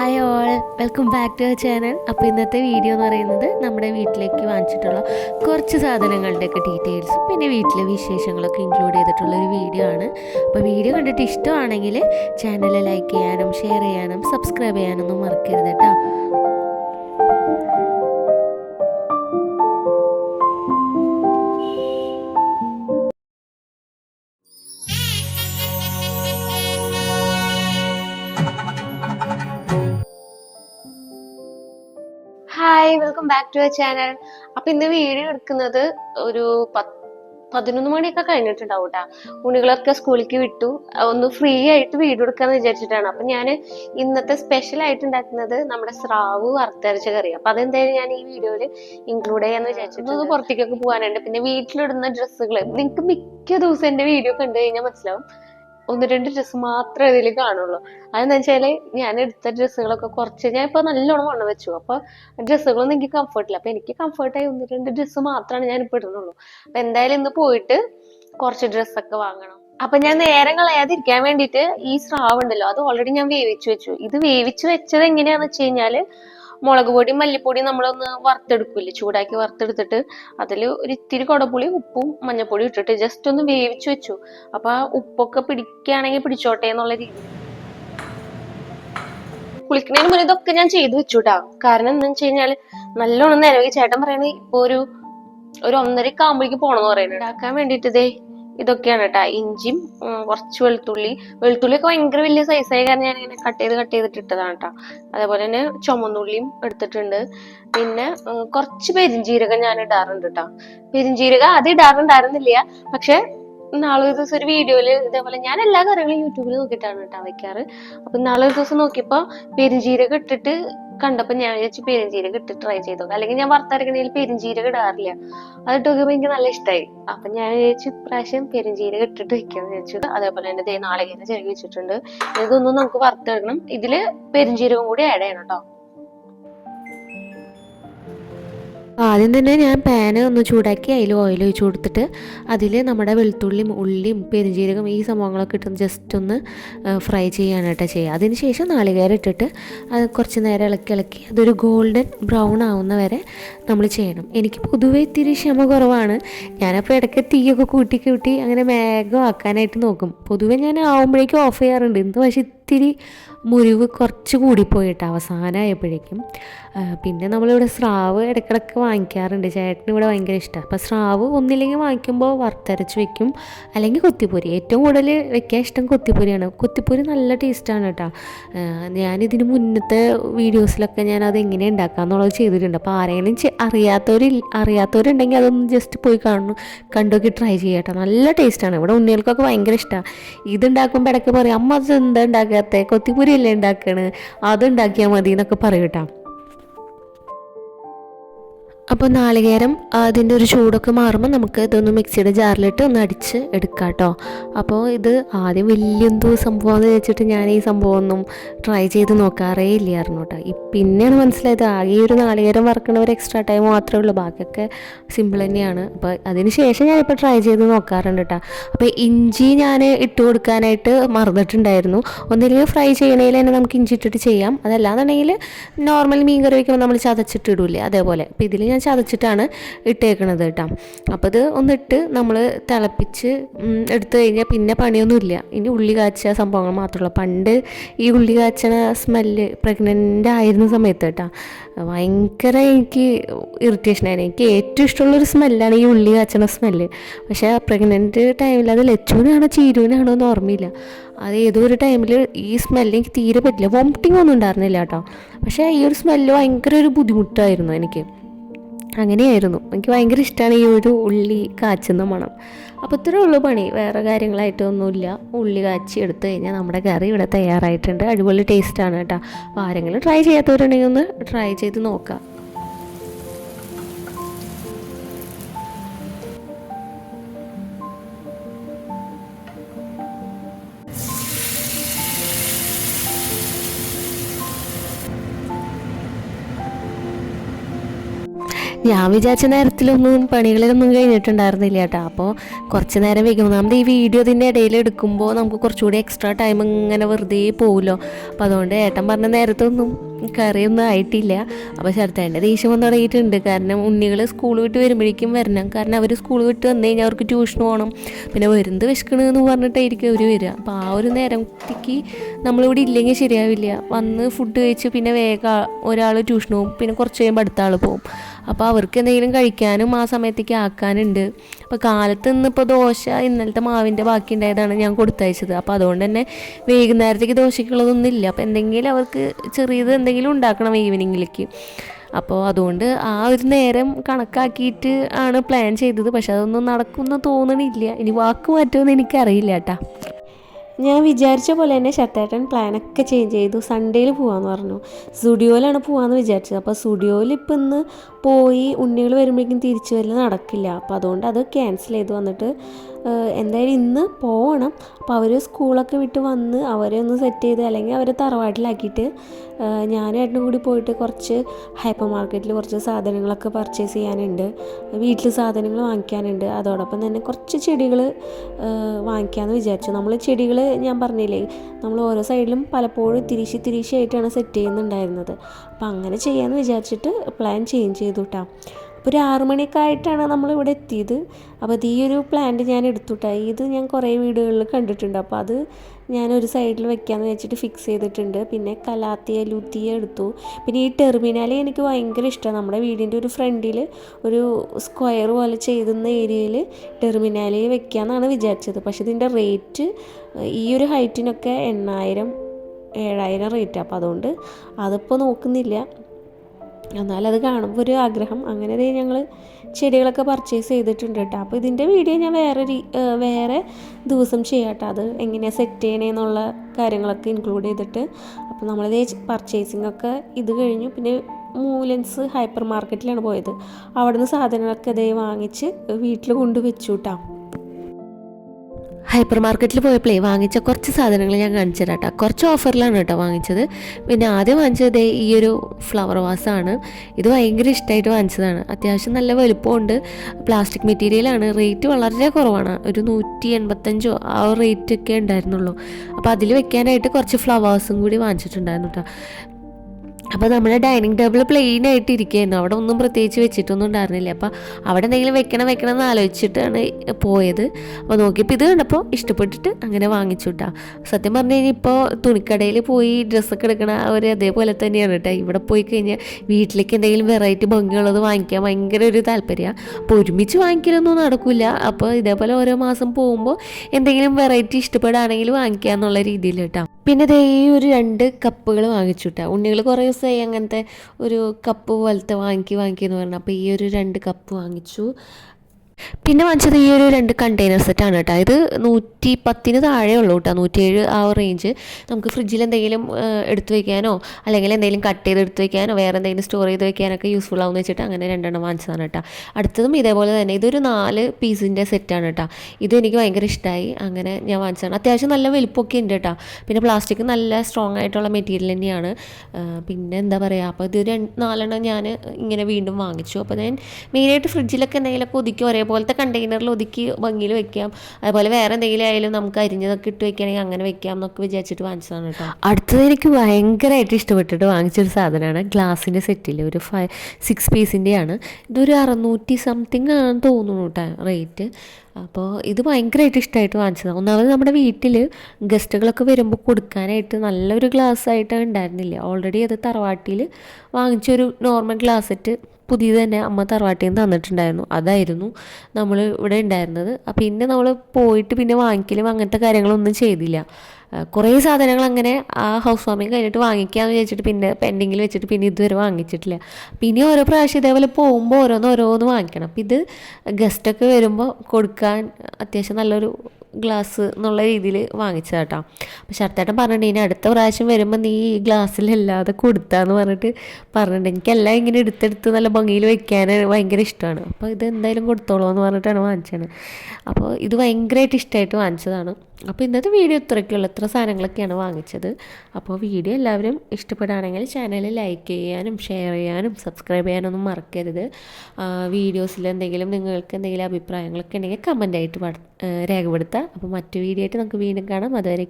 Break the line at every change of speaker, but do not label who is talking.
Hi all welcome back to channel അപ്പോൾ ഇന്നത്തെ video എന്ന് പറയുന്നത് നമ്മുടെ വീട്ടിലേക്ക് വാങ്ങിച്ചിട്ടുള്ള കുറച്ച് സാധനങ്ങളുടെയൊക്കെ ഡീറ്റെയിൽസ് പിന്നെ വീട്ടിലെ വിശേഷങ്ങളൊക്കെ ഇൻക്ലൂഡ് ചെയ്തിട്ടുള്ള ഒരു വീഡിയോ ആണ്. അപ്പോൾ വീഡിയോ കണ്ടിട്ട് ഇഷ്ടമാണെങ്കിൽ ചാനൽ ലൈക്ക് ചെയ്യാനും ഷെയർ ചെയ്യാനും സബ്സ്ക്രൈബ് ചെയ്യാനൊന്നും മറക്കരുത് കേട്ടോ. To channel. അപ്പൊ ഇന്ന് വീഡിയോ എടുക്കുന്നത് ഒരു പത്ത് പതിനൊന്ന് മണിയൊക്കെ കഴിഞ്ഞിട്ടുണ്ടാവും കേട്ടാ ഉണ്ണികളൊക്കെ സ്കൂളിലേക്ക് വിട്ടു. ഒന്ന് ഫ്രീ ആയിട്ട് വീഡിയോ എടുക്കാന്ന് വിചാരിച്ചിട്ടാണ്. അപ്പൊ ഞാൻ ഇന്നത്തെ സ്പെഷ്യൽ ആയിട്ട് ഉണ്ടാക്കുന്നത് നമ്മുടെ സ്രാവ് വറുത്തരച്ച കറി. അപ്പൊ അതെന്തായാലും ഞാൻ ഈ വീഡിയോയിൽ ഇൻക്ലൂഡ് ചെയ്യാന്ന് വിചാരിച്ചിട്ട് ഒന്ന് പുറത്തേക്കൊക്കെ പോകാനുണ്ട്. പിന്നെ വീട്ടിലിടുന്ന ഡ്രസ്സുകൾ നിങ്ങൾക്ക് മിക്ക ദിവസം എന്റെ വീഡിയോ കണ്ടു കഴിഞ്ഞാൽ മനസ്സിലാവും. ഒന്ന് രണ്ട് ഡ്രസ്സ് മാത്രമേ ഇതിൽ കാണുള്ളൂ. അതെന്താ വെച്ചാൽ ഞാൻ എടുത്ത ഡ്രസ്സുകളൊക്കെ കുറച്ച് ഞാൻ ഇപ്പൊ നല്ലോണം വണ്ണം വെച്ചു. അപ്പൊ ഡ്രസ്സുകളൊന്നും എനിക്ക് കംഫർട്ടില്ല അപ്പൊ എനിക്ക് കംഫർട്ടായി ഒന്ന് രണ്ട് ഡ്രസ്സ് മാത്രമാണ് ഞാൻ ഇപ്പൊ ഇടുന്നുള്ളൂ. അപ്പൊ എന്തായാലും ഇന്ന് പോയിട്ട് കുറച്ച് ഡ്രസ്സൊക്കെ വാങ്ങണം. അപ്പൊ ഞാൻ നേരം കളയാതിരിക്കാൻ വേണ്ടിയിട്ട് ഈ സ്രാവ് ഉണ്ടല്ലോ അത് ഓൾറെഡി ഞാൻ വേവിച്ചു വെച്ചു. ഇത് വേവിച്ചു വെച്ചത് എങ്ങനെയാന്ന് വെച്ച് കഴിഞ്ഞാൽ മുളക് പൊടി മല്ലിപ്പൊടി നമ്മളൊന്ന് വറുത്തെടുക്കില്ലേ? ചൂടാക്കി വറുത്തെടുത്തിട്ട് അതിൽ ഒരു ഇത്തിരി കുടപ്പുളി ഉപ്പും മഞ്ഞപ്പൊടി ഇട്ടിട്ട് ജസ്റ്റ് ഒന്ന് വേവിച്ചു വെച്ചു. അപ്പൊ ആ ഉപ്പൊക്കെ പിടിക്കുകയാണെങ്കിൽ പിടിച്ചോട്ടെ എന്നുള്ള രീതി കുളിക്കുന്നതിന് മുന്നേ ഇതൊക്കെ ഞാൻ ചെയ്തു വെച്ചുട്ടാ. കാരണം എന്താ വെച്ച് കഴിഞ്ഞാൽ നല്ലോണം നിലവിൽ ചേട്ടൻ പറയണത് ഇപ്പൊ ഒരു ഒരു ഒന്നര ആകുമ്പോഴേക്ക് പോണെന്ന് പറയുന്നത് ഉണ്ടാക്കാൻ വേണ്ടിട്ട് ഇതേ ഇതൊക്കെയാണ് കേട്ടോ ഇഞ്ചിയും കുറച്ച് വെളുത്തുള്ളി. വെളുത്തുള്ളി ഒക്കെ ഭയങ്കര വലിയ സൈസായ കാരണം ഞാൻ ഇങ്ങനെ കട്ട് ചെയ്ത് കട്ട് ചെയ്തിട്ട് ഇട്ടതാണ് കേട്ടോ അതേപോലെ തന്നെ ചുമന്നുള്ളിയും എടുത്തിട്ടുണ്ട്. പിന്നെ കുറച്ച് പെരിഞ്ജീരകം ഞാൻ ഇടാറുണ്ട് കേട്ടോ പെരിഞ്ജീരകം ആദ്യം ഇടാറുണ്ടായിരുന്നില്ല. പക്ഷെ നാളെ ഒരു ദിവസം ഒരു വീഡിയോയിൽ ഇതേപോലെ ഞാൻ എല്ലാ കാര്യങ്ങളും യൂട്യൂബിൽ നോക്കിയിട്ടാണ് കേട്ടോ വെക്കാറ് അപ്പൊ നാളെ ഒരു ദിവസം നോക്കിയപ്പോ പെരിഞ്ജീരകം ഇട്ടിട്ട് കണ്ടപ്പോ ഞാൻ വിചാരിച്ചു പെരിഞ്ചീരക ഇട്ട് ട്രൈ ചെയ്തു. അല്ലെങ്കിൽ ഞാൻ വറുത്തരക്കണയിൽ പെരിഞ്ചീരക ഇടാറില്ല. ഇട്ട് നോക്കിയപ്പോ എനിക്ക് നല്ല ഇഷ്ടമായി അപ്പൊ ഞാൻ വിചാരിച്ചു ഇപ്രാവശ്യം പെരിഞ്ചീരക ഇട്ടിട്ട് വെക്കാന്ന് വിചാരിച്ചു. അതേപോലെ തന്നെ ദേ നാളികേരം ചിരകി വെച്ചിട്ടുണ്ട്. ഇതൊന്നും നമുക്ക് വറുത്തെടുക്കണം. ഇതിൽ പെരിഞ്ചീരകം കൂടി ആഡ് ചെയ്യണം കേട്ടോ ആദ്യം തന്നെ ഞാൻ പാന് ഒന്ന് ചൂടാക്കി അതിൽ ഓയിൽ ഒഴിച്ച് കൊടുത്തിട്ട് അതിൽ നമ്മുടെ വെളുത്തുള്ളിയും ഉള്ളിയും പെരുംജീരകം ഈ സംഭവങ്ങളൊക്കെ ഇട്ട് ജസ്റ്റ് ഒന്ന് ഫ്രൈ ചെയ്യാനായിട്ട് ചെയ്യുക അതിന് ശേഷം നാളികേരം ഇട്ടിട്ട് അത് കുറച്ച് നേരം ഇളക്കി ഇളക്കി അതൊരു ഗോൾഡൻ ബ്രൗൺ ആവുന്ന വരെ നമ്മൾ ചെയ്യണം. എനിക്ക് പൊതുവേ ഇത്തിരി ക്ഷമ കുറവാണ്. ഞാനപ്പോൾ ഇടയ്ക്ക് തീയൊക്കെ കൂട്ടി കൂട്ടി അങ്ങനെ വേഗം ആക്കാനായിട്ട് നോക്കും. പൊതുവേ ഞാൻ ആവുമ്പോഴേക്കും ഓഫ് ചെയ്യാറുണ്ട്. ഇന്ന് പക്ഷേ ഇത്തിരി മുറിവ് കുറച്ച് കൂടിപ്പോയിട്ട് അവസാനമായപ്പോഴേക്കും പിന്നെ നമ്മളിവിടെ സ്രാവ് ഇടയ്ക്കിടയ്ക്ക് വാങ്ങിക്കാറുണ്ട്. ചേട്ടന് ഇവിടെ ഭയങ്കര ഇഷ്ടമാണ് അപ്പോൾ സ്രാവ് ഒന്നില്ലെങ്കിൽ വാങ്ങിക്കുമ്പോൾ വറുത്തരച്ച് വെക്കും. അല്ലെങ്കിൽ കൊത്തിപ്പൂരി. ഏറ്റവും കൂടുതൽ വെക്കാൻ ഇഷ്ടം കൊത്തിപ്പൊരിയാണ്. കൊത്തിപ്പൂരി നല്ല ടേസ്റ്റാണ് കേട്ടോ. ഞാനിതിന് മുന്നത്തെ വീഡിയോസിലൊക്കെ ഞാൻ അത് എങ്ങനെ ഉണ്ടാക്കാന്നുള്ളത് ചെയ്തിട്ടുണ്ട്. അപ്പോൾ ആരെങ്കിലും അറിയാത്തവർ അറിയാത്തവരുണ്ടെങ്കിൽ അതൊന്ന് ജസ്റ്റ് പോയി കാണുന്നു കണ്ടൊക്കെ ട്രൈ ചെയ്യട്ടോ നല്ല ടേസ്റ്റാണ്. ഇവിടെ ഉണ്ണികൾക്കൊക്കെ ഭയങ്കര ഇഷ്ടമാണ് ഇതുണ്ടാക്കുമ്പോൾ ഇടയ്ക്ക് പറയും അമ്മ അത് എന്താ ഉണ്ടാക്കാത്ത അല്ലേ ഉണ്ടാക്കണ്? അത് ഉണ്ടാക്കിയാൽ മതി എന്നൊക്കെ പറയും കേട്ടോ. അപ്പോൾ നാളികേരം അതിന്റെ ഒരു ചൂടൊക്കെ മാറുമ്പോൾ നമുക്ക് ഇതൊന്ന് മിക്സിയുടെ ജാറിലിട്ട് ഒന്ന് അടിച്ച് എടുക്കാം കേട്ടോ അപ്പോൾ ഇത് ആദ്യം വലിയെന്തോ സംഭവം എന്ന് വെച്ചിട്ട് ഞാൻ ഈ സംഭവം ഒന്നും ട്രൈ ചെയ്ത് നോക്കാറേ ഇല്ലായിരുന്നു കേട്ടോ പിന്നെയാണ് മനസ്സിലായത് ആകെ ഈ ഒരു നാളികേരം വറക്കണവർ എക്സ്ട്രാ ടൈം മാത്രമേ ഉള്ളൂ. ബാക്കിയൊക്കെ സിമ്പിൾ തന്നെയാണ്. അപ്പോൾ അതിന് ശേഷം ഞാനിപ്പോൾ ട്രൈ ചെയ്ത് നോക്കാറുണ്ട് കേട്ടോ അപ്പോൾ ഇഞ്ചി ഞാൻ ഇട്ട് കൊടുക്കാനായിട്ട് മറന്നിട്ടുണ്ടായിരുന്നു. ഒന്നില്ലെങ്കിൽ ഫ്രൈ ചെയ്യണേൽ തന്നെ നമുക്ക് ഇഞ്ചി ഇട്ടിട്ട് ചെയ്യാം. അതല്ലാന്നുണ്ടെങ്കിൽ നോർമൽ മീൻ കറി വയ്ക്കുമ്പോൾ നമ്മൾ ചതച്ചിട്ടിടൂലേ അതേപോലെ. അപ്പോൾ ഇതിൽ ഞാൻ ചതച്ചിട്ടാണ് ഇട്ടേക്കണത് കേട്ടോ. അപ്പോൾ ഇത് ഒന്നിട്ട് നമ്മൾ തിളപ്പിച്ച് എടുത്തു കഴിഞ്ഞാൽ പിന്നെ പണിയൊന്നുമില്ല. ഇനി ഉള്ളി കാച്ച സംഭവങ്ങൾ മാത്രമുള്ളൂ പണ്ട് ഈ ഉള്ളി കാച്ചണ സ്മെല്ല് പ്രഗ്നന്റ് ആയിരുന്ന സമയത്ത് കേട്ടോ ഭയങ്കര എനിക്ക് ഇറിറ്റേഷൻ ആയിരുന്നു. എനിക്ക് ഏറ്റവും ഇഷ്ടമുള്ളൊരു സ്മെല്ലാണ് ഈ ഉള്ളി കാച്ചണ സ്മെല്ല് പക്ഷേ പ്രഗ്നന്റ് ടൈമിൽ അത് ലച്ചുവിനാണോ ചീരുവിനാണോ എന്ന് ഓർമ്മയില്ല. അത് ഏതോ ഒരു ടൈമിൽ ഈ സ്മെല്ല് എനിക്ക് തീരെ പറ്റില്ല. വോമിറ്റിംഗ് ഒന്നും ഉണ്ടായിരുന്നില്ല കേട്ടോ. പക്ഷേ ഈ ഒരു സ്മെല്ല് ഭയങ്കര ഒരു ബുദ്ധിമുട്ടായിരുന്നു എനിക്ക്. അങ്ങനെയായിരുന്നു. എനിക്ക് ഭയങ്കര ഇഷ്ടമാണ് ഈ ഒരു ഉള്ളി കാച്ചുന്ന മണം. അപ്പോൾ ഇത്രേ ഉള്ളൂ പണി. വേറെ കാര്യങ്ങളായിട്ടൊന്നുമില്ല. ഉള്ളി കാച്ചി എടുത്തു കഴിഞ്ഞാൽ നമ്മുടെ കറി ഇവിടെ തയ്യാറായിട്ടുണ്ട്. അടിപൊളി ടേസ്റ്റാണ് കേട്ടോ. അപ്പോൾ ആരെങ്കിലും ട്രൈ ചെയ്യാത്തവരുണ്ടെങ്കിൽ ഒന്ന് ട്രൈ ചെയ്ത് നോക്കാം. ഞാൻ വിചാരിച്ച നേരത്തിലൊന്നും പണികളിലൊന്നും കഴിഞ്ഞിട്ടുണ്ടായിരുന്നില്ല കേട്ടോ. അപ്പോൾ കുറച്ച് നേരം വൈകും. ഒന്നാമത് ഈ വീഡിയോ ഇതിന്റെ ഇടയിൽ എടുക്കുമ്പോൾ നമുക്ക് കുറച്ചുകൂടി എക്സ്ട്രാ ടൈം ഇങ്ങനെ വെറുതെ പോകുമല്ലോ അപ്പോൾ അതുകൊണ്ട് ഏട്ടൻ പറഞ്ഞ നേരത്തൊന്നും കറിയൊന്നും ആയിട്ടില്ല. അപ്പോൾ ശരത്തേന്റെ ദേഷ്യം വന്ന് തുടങ്ങിയിട്ടുണ്ട്. കാരണം ഉണ്ണികൾ സ്കൂൾ വിട്ട് വരുമ്പോഴേക്കും വരണം. കാരണം അവർ സ്കൂൾ വിട്ട് വന്നു കഴിഞ്ഞാൽ അവർക്ക് ട്യൂഷൻ പോകണം പിന്നെ വരുന്നത് വിശക്കണമെന്ന് പറഞ്ഞിട്ടായിരിക്കും അവർ വരിക. അപ്പോൾ ആ ഒരു നേരത്തേക്ക് നമ്മളിവിടെ ഇല്ലെങ്കിൽ ശരിയാവില്ല. വന്ന് ഫുഡ് കഴിച്ച് പിന്നെ വേഗം ഒരാൾ ട്യൂഷൻ പോകും പിന്നെ കുറച്ച് കഴിയുമ്പോൾ അടുത്ത ആൾ പോകും അപ്പോൾ അവർക്ക് എന്തെങ്കിലും കഴിക്കാനും ആ സമയത്തേക്ക് ആക്കാനുണ്ട്. അപ്പോൾ കാലത്ത് ഇന്നിപ്പോൾ ദോശ ഇന്നലത്തെ മാവിന്റെ ബാക്കി ഉണ്ടായതാണ് ഞാൻ കൊടുത്തയച്ചത്. അപ്പോൾ അതുകൊണ്ട് തന്നെ വൈകുന്നേരത്തേക്ക് ദോശയ്ക്കുള്ളതൊന്നും ഇല്ല അപ്പോൾ എന്തെങ്കിലും അവർക്ക് ചെറിയത് എന്തെങ്കിലും ഉണ്ടാക്കണം ഈവനിങ്ങിലേക്ക്. അപ്പോൾ അതുകൊണ്ട് ആ ഒരു നേരം കണക്കാക്കിയിട്ട് ആണ് പ്ലാൻ ചെയ്തത്. പക്ഷെ അതൊന്നും നടക്കുമെന്ന് തോന്നണില്ല. ഇനി വാക്ക് മാറ്റുമെന്ന് എനിക്കറിയില്ല കേട്ടാ. ഞാൻ വിചാരിച്ച പോലെ തന്നെ ഷർട്ടേട്ടൻ പ്ലാനൊക്കെ ചേഞ്ച് ചെയ്തു. സൺഡേയിൽ പോകാമെന്ന് പറഞ്ഞു. സ്റ്റുഡിയോയിലാണ് പോകാമെന്ന് വിചാരിച്ചത്. അപ്പോൾ സ്റ്റുഡിയോയിൽ ഇപ്പം ഇന്ന് പോയി ഉണ്ണികൾ വരുമ്പോഴേക്കും തിരിച്ചു വരൽ നടക്കില്ല. അപ്പോൾ അതുകൊണ്ട് അത് ക്യാൻസൽ ചെയ്തു. വന്നിട്ട് എന്തായാലും ഇന്ന് പോകണം അപ്പോൾ അവർ സ്കൂളൊക്കെ വിട്ട് വന്ന് അവരെ ഒന്ന് സെറ്റ് ചെയ്ത് അല്ലെങ്കിൽ അവരെ തറവാട്ടിലാക്കിയിട്ട് ഏഹ്, ഞാനും ഏട്ടനും കൂടി പോയിട്ട് കുറച്ച് ഹൈപ്പർ മാർക്കറ്റിൽ കുറച്ച് സാധനങ്ങളൊക്കെ പർച്ചേസ് ചെയ്യാനുണ്ട്. വീട്ടിൽ സാധനങ്ങൾ വാങ്ങിക്കാനുണ്ട്. അതോടൊപ്പം തന്നെ കുറച്ച് ചെടികൾ വാങ്ങിക്കാമെന്ന് വിചാരിച്ചു. നമ്മൾ ചെടികൾ ഞാൻ പറഞ്ഞില്ലേ നമ്മൾ ഓരോ സൈഡിലും പലപ്പോഴും തിരിശി തിരിശായിട്ടാണ് സെറ്റ് ചെയ്യുന്നുണ്ടായിരുന്നത്. അപ്പം അങ്ങനെ ചെയ്യാമെന്ന് വിചാരിച്ചിട്ട് പ്ലാൻ ചേഞ്ച് ചെയ്തു കേട്ടോ ഒരു ആറു മണിയൊക്കെ ആയിട്ടാണ് നമ്മൾ ഇവിടെ എത്തിയത്. അപ്പോൾ ഈ ഒരു പ്ലാന്റ് ഞാൻ എടുത്തുട്ടാ. ഇത് ഞാൻ കുറേ വീടുകളിൽ കണ്ടിട്ടുണ്ട്. അപ്പോൾ അത് ഞാൻ ഒരു സൈഡിൽ വെക്കാമെന്ന് വെച്ചിട്ട് ഫിക്സ് ചെയ്തിട്ടുണ്ട്. പിന്നെ കലാത്തിയ ലുത്തിയ എടുത്തു. പിന്നെ ഈ ടെർമിനാലി എനിക്ക് ഭയങ്കര ഇഷ്ടമാണ്. നമ്മുടെ വീടിന്റെ ഒരു ഫ്രണ്ടിൽ ഒരു സ്ക്വയർ പോലെ ചെയ്തുന്ന ഏരിയയിൽ ടെർമിനാലി വെക്കാമെന്നാണ് വിചാരിച്ചത്. പക്ഷേ ഇതിന്റെ റേറ്റ് ഈ ഒരു ഹൈറ്റിനൊക്കെ എണ്ണായിരം ഏഴായിരം റേറ്റ് അപ്പോൾ അതുകൊണ്ട് അതിപ്പോൾ നോക്കുന്നില്ല. എന്നാലത് കാണുമ്പോൾ ഒരു ആഗ്രഹം. അങ്ങനെ ദേ ഞങ്ങൾ ചെടികളൊക്കെ പർച്ചേസ് ചെയ്തിട്ടുണ്ട് കേട്ടോ. അപ്പോൾ ഇതിന്റെ വീഡിയോ ഞാൻ വേറെ വേറെ ദിവസം ചെയ്യാം കേട്ടോ അത് എങ്ങനെയാണ് സെറ്റ് ചെയ്യണേന്നുള്ള കാര്യങ്ങളൊക്കെ ഇൻക്ലൂഡ് ചെയ്തിട്ട്. അപ്പോൾ നമ്മളിതേ പർച്ചേസിംഗ് ഒക്കെ ഇത് കഴിഞ്ഞു. പിന്നെ മൂലൻസ് ഹൈപ്പർ മാർക്കറ്റിലാണ് പോയത്. അവിടുന്ന് സാധനങ്ങളൊക്കെ ഇതേ വാങ്ങിച്ച് വീട്ടിൽ കൊണ്ടുവച്ചു കേട്ടോ. ഹൈപ്പർ മാർക്കറ്റിൽ പോയപ്പോഴേ വാങ്ങിച്ച കുറച്ച് സാധനങ്ങൾ ഞാൻ കാണിച്ചു തരാം കേട്ടോ കുറച്ച് ഓഫറിലാണ് കേട്ടോ വാങ്ങിച്ചത്. പിന്നെ ആദ്യം വാങ്ങിച്ചത് ഈ ഒരു ഫ്ലവർ വാസാണ് ഇത് ഭയങ്കര ഇഷ്ടമായിട്ട് വാങ്ങിച്ചതാണ്. അത്യാവശ്യം നല്ല വലുപ്പമുണ്ട്. പ്ലാസ്റ്റിക് മെറ്റീരിയലാണ് റേറ്റ് വളരെ കുറവാണ്. ഒരു നൂറ്റി എൺപത്തഞ്ചോ ആ റേറ്റ് ഒക്കെ ഉണ്ടായിരുന്നുള്ളൂ. അപ്പോൾ അതിൽ വെക്കാനായിട്ട് കുറച്ച് ഫ്ലവേഴ്സും കൂടി വാങ്ങിച്ചിട്ടുണ്ടായിരുന്നു കേട്ടോ. അപ്പോൾ നമ്മുടെ ഡൈനിങ് ടേബിൾ പ്ലെയിൻ ആയിട്ട് ഇരിക്കുകയായിരുന്നു അവിടെ ഒന്നും പ്രത്യേകിച്ച് വെച്ചിട്ടൊന്നും ഉണ്ടായിരുന്നില്ല. അപ്പോൾ അവിടെ എന്തെങ്കിലും വെക്കണം വെക്കണം എന്ന് ആലോചിച്ചിട്ടാണ് പോയത്. അപ്പോൾ നോക്കിയപ്പോൾ ഇത് കണ്ടപ്പോൾ ഇഷ്ടപ്പെട്ടിട്ട് അങ്ങനെ വാങ്ങിച്ചു കേട്ടോ സത്യം പറഞ്ഞു കഴിഞ്ഞാൽ ഇപ്പോൾ തുണിക്കടയിൽ പോയി ഡ്രസ്സൊക്കെ എടുക്കണ ഒരു അതേപോലെ തന്നെയാണ് കേട്ടോ ഇവിടെ പോയി കഴിഞ്ഞാൽ വീട്ടിലേക്ക് എന്തെങ്കിലും വെറൈറ്റി ഭംഗിയുള്ളത് വാങ്ങിക്കാൻ ഭയങ്കര ഒരു താല്പര്യമാണ് അപ്പോൾ ഒരുമിച്ച് വാങ്ങിക്കലൊന്നും നടക്കില്ല അപ്പോൾ ഇതേപോലെ ഓരോ മാസം പോകുമ്പോൾ എന്തെങ്കിലും വെറൈറ്റി ഇഷ്ടപ്പെടുകയാണെങ്കിൽ വാങ്ങിക്കുക എന്നുള്ള രീതിയിൽ കേട്ടോ പിന്നെ ദേ ഈ ഒരു രണ്ട് കപ്പുകൾ വാങ്ങിച്ചു കേട്ടോ ഉണ്ണികൾ കുറേ ദിവസമായി അങ്ങനത്തെ ഒരു കപ്പ് പോലത്തെ വാങ്ങിക്കി വാങ്ങിക്കി എന്ന് പറഞ്ഞു. അപ്പോൾ ഈ ഒരു രണ്ട് കപ്പ് വാങ്ങിച്ചു. പിന്നെ വാങ്ങിച്ചത് ഈ ഒരു രണ്ട് കണ്ടെയ്നർ സെറ്റാണ് കേട്ടോ. ഇത് നൂറ്റി പത്തിന് താഴെ ഉള്ളൂ കേട്ടോ. നൂറ്റിയേഴ് ആ റേഞ്ച് നമുക്ക് ഫ്രിഡ്ജിൽ എന്തെങ്കിലും എടുത്തു വെക്കാനോ അല്ലെങ്കിൽ എന്തെങ്കിലും കട്ട് ചെയ്ത് എടുത്തു വെക്കാനോ വേറെ എന്തെങ്കിലും സ്റ്റോർ ചെയ്ത് വെക്കാനൊക്കെ യൂസ്ഫുൾ ആവുമെന്ന് വെച്ചിട്ട് അങ്ങനെ രണ്ടെണ്ണം വാങ്ങിച്ചതാണ് കേട്ടോ. അടുത്തതും ഇതേപോലെ തന്നെ. ഇതൊരു നാല് പീസിന്റെ സെറ്റാണ് കേട്ടോ. ഇത് എനിക്ക് ഭയങ്കര ഇഷ്ടമായി അങ്ങനെ ഞാൻ വാങ്ങിച്ചതാണ്. അത്യാവശ്യം നല്ല വലിപ്പമൊക്കെ ഉണ്ട് കേട്ടോ. പിന്നെ പ്ലാസ്റ്റിക് നല്ല സ്ട്രോങ് ആയിട്ടുള്ള മെറ്റീരിയൽ തന്നെയാണ്. പിന്നെ എന്താ പറയുക അപ്പോൾ ഇത് രണ്ട് നാലെണ്ണം ഞാൻ ഇങ്ങനെ വീണ്ടും വാങ്ങിച്ചു. അപ്പോൾ ഞാൻ മെയിനായിട്ട് ഫ്രിഡ്ജിലൊക്കെ എന്തെങ്കിലുമൊക്കെ ഒതുക്കി ഒരേപോലത്തെ കണ്ടെയ്നറിൽ ഒതുക്കി ഭംഗിയിൽ വെക്കാം. അതുപോലെ വേറെ എന്തെങ്കിലും ആയാലും നമുക്ക് അരിഞ്ഞതൊക്കെ ഇട്ട് വെക്കുകയാണെങ്കിൽ അങ്ങനെ വെക്കാം എന്നൊക്കെ വിചാരിച്ചിട്ട് വാങ്ങിച്ചതാണ് കേട്ടോ. അടുത്തത് എനിക്ക് ഭയങ്കരമായിട്ട് ഇഷ്ടപ്പെട്ടിട്ട് വാങ്ങിച്ചൊരു സാധനമാണ് ഗ്ലാസിന്റെ സെറ്റിൽ ഒരു ഫൈവ് സിക്സ് പീസിന്റെയാണ് ഇതൊരു അറുന്നൂറ്റി സംതിങ് ആണെന്ന് തോന്നുന്നു കേട്ടോ റേറ്റ് അപ്പോൾ ഇത് ഭയങ്കരമായിട്ട് ഇഷ്ടമായിട്ട് വാങ്ങിച്ചതാണ്. ഒന്നാമത് നമ്മുടെ വീട്ടിൽ ഗസ്റ്റുകളൊക്കെ വരുമ്പോൾ കൊടുക്കാനായിട്ട് നല്ലൊരു ഗ്ലാസ് ആയിട്ട് ഉണ്ടായിരുന്നില്ല. ഓൾറെഡി അത് തറവാട്ടിയിൽ വാങ്ങിച്ചൊരു നോർമൽ ഗ്ലാസ് സെറ്റ് പുതിയത് തന്നെ അമ്മ തറവാട്ടിൽ നിന്ന് തന്നിട്ടുണ്ടായിരുന്നു. അതായിരുന്നു നമ്മൾ ഇവിടെ ഉണ്ടായിരുന്നത്. പിന്നെ നമ്മൾ പോയിട്ട് പിന്നെ വാങ്ങിക്കലും അങ്ങനത്തെ കാര്യങ്ങളൊന്നും ചെയ്തില്ല. കുറേ സാധനങ്ങൾ അങ്ങനെ ആ ഹൗസ് വാമിങ് കഴിഞ്ഞിട്ട് വാങ്ങിക്കാമെന്ന് വിചാരിച്ചിട്ട് പിന്നെ പെൻഡിങ്ങിൽ വെച്ചിട്ട് പിന്നെ ഇതുവരെ വാങ്ങിച്ചിട്ടില്ല. പിന്നെ ഓരോ പ്രാവശ്യം ഇതേപോലെ പോകുമ്പോൾ ഓരോന്ന് ഓരോന്ന് വാങ്ങിക്കണം. അപ്പം ഇത് ഗസ്റ്റൊക്കെ വരുമ്പോൾ കൊടുക്കാൻ അത്യാവശ്യം നല്ലൊരു ഗ്ലാസ് എന്നുള്ള രീതിയിൽ വാങ്ങിച്ചത് കേട്ടോ. അപ്പോൾ ശർത്തേട്ടൻ പറഞ്ഞിട്ടുണ്ട് ഇനി അടുത്ത പ്രാവശ്യം വരുമ്പോൾ നീ ഈ ഗ്ലാസ്സിലല്ലാതെ കൊടുത്താന്ന് പറഞ്ഞിട്ട് പറഞ്ഞിട്ടുണ്ട്. എനിക്കെല്ലാം ഇങ്ങനെ എടുത്തെടുത്ത് നല്ല ഭംഗിയിൽ വെക്കാൻ ഭയങ്കര ഇഷ്ടമാണ്. അപ്പോൾ ഇത് എന്തായാലും കൊടുത്തോളൂ എന്ന് പറഞ്ഞിട്ടാണ് വാങ്ങിച്ചത്. അപ്പോൾ ഇത് ഭയങ്കരമായിട്ട് ഇഷ്ടമായിട്ട് വാങ്ങിച്ചതാണ്. അപ്പോൾ ഇന്നത്തെ വീഡിയോ ഇത്രയ്ക്കുള്ള. ഇത്ര സാധനങ്ങളൊക്കെയാണ് വാങ്ങിച്ചത്. അപ്പോൾ വീഡിയോ എല്ലാവരും ഇഷ്ടപ്പെടുകയാണെങ്കിൽ ചാനൽ ലൈക്ക് ചെയ്യാനും ഷെയർ ചെയ്യാനും സബ്സ്ക്രൈബ് ചെയ്യാനൊന്നും മറക്കരുത്. വീഡിയോസിൽ എന്തെങ്കിലും നിങ്ങൾക്ക് എന്തെങ്കിലും അഭിപ്രായങ്ങളൊക്കെ ഉണ്ടെങ്കിൽ കമന്റായിട്ട് രേഖപ്പെടുത്താം അപ്പോൾ മറ്റു വീഡിയോ ആയിട്ട് നമുക്ക് വീണ്ടും കാണാം. അതുവരേക്കും